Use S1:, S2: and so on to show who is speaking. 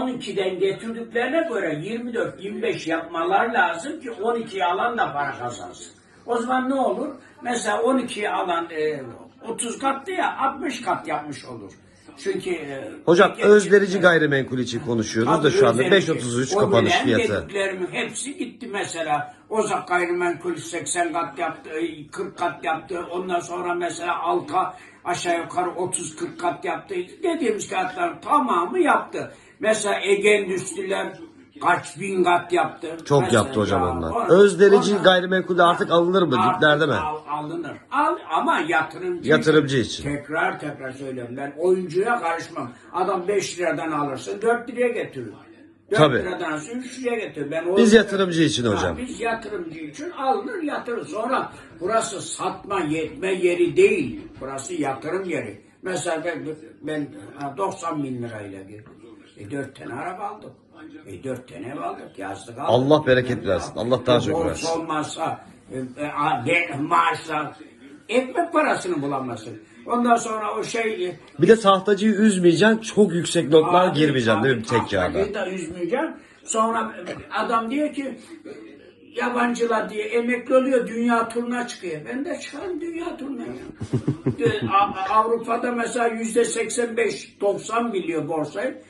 S1: 12'den getirdiklerine göre 24-25 yapmalar lazım ki 12'yi alan da para kazansın. O zaman ne olur? Mesela 12'yi alan e, 30 kattı ya 60 kat yapmış olur. Çünkü e,
S2: Hocam özderici gayrimenkul için konuşuyoruz da şu anda
S1: Tabii
S2: 5.33
S1: o
S2: kapanış fiyatı.
S1: dediklerimin hepsi gitti mesela. Ozak gayrimenkul 80 kat yaptı, 40 kat yaptı. Ondan sonra mesela Alka aşağı yukarı 30-40 kat yaptı. Dediğimiz katların tamamı yaptı. Mesela Ege Endüstriler kaç bin kat yaptı.
S2: Çok
S1: Mesela
S2: yaptı hocam
S1: ya,
S2: onlar.
S1: o-
S2: Özderici
S1: onlar-
S2: gayrimenkul de artık alınır mı?
S1: Artık
S2: Diplerde mi?
S1: al- alınır. Al, ama yatırımcı,
S2: Yatırımcı için.
S1: Tekrar tekrar söylüyorum ben oyuncuya karışmam. Adam 5 liradan alırsın 4 liraya getirir. 4
S2: Tabii.
S1: liradan alsın 3 liraya getirir. Ben
S2: Biz yatırımcı için
S1: Ha,
S2: hocam.
S1: biz yatırımcı için alınır yatırır. Sonra burası satma yetme yeri değil. Burası yatırım yeri. Mesela ben, ben ha, 90 bin lirayla girdim. E 4 tane araba aldım. E 4 tane ev aldık yazdık aldık.
S2: Allah bereket versin. Allah daha çok
S1: Borç
S2: versin.
S1: olmazsa e, e, a- de- maaşlar ekmek parasını bulamazsın. Ondan sonra o şey e,
S2: Bir de tahtacıyı üzmeyeceksin. Çok yüksek notlar
S1: Abi,
S2: girmeyeceksin değil mi
S1: abi,
S2: tek kağıda?
S1: tahtayı da üzmeyeceksin. Sonra adam diyor ki yabancılar diye emekli oluyor dünya turuna çıkıyor. Ben de çıkarım dünya turuna ya. De- A- Avrupa'da mesela yüzde 85 90 biliyor borsayı.